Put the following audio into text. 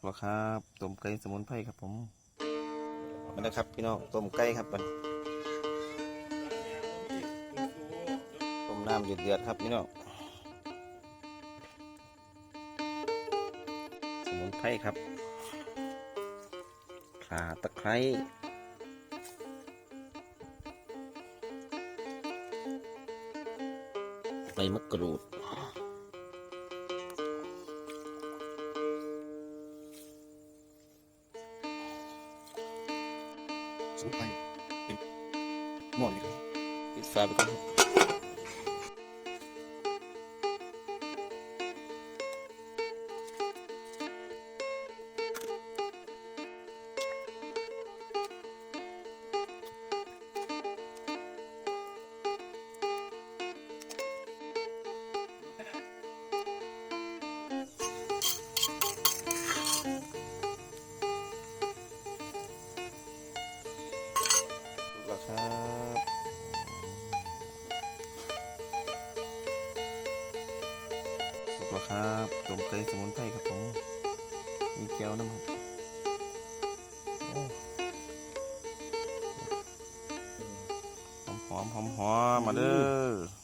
กแล้วครับต้มไก่สมุนไพรครับผมมาแล้วครับพี่น้องต้มไก่ครับมันต้มน้ำเดือดๆครับพี่น้องสมุนไพรครับข่าตะไคร้ใบมะกรูด สมุนไครับปิดฝาไปก่อนครับถูกแล้วครับต้มไก่สมุนไพรครับผม มีแก้วน้ำครับหอมหอมหอมหอมมาเด้อ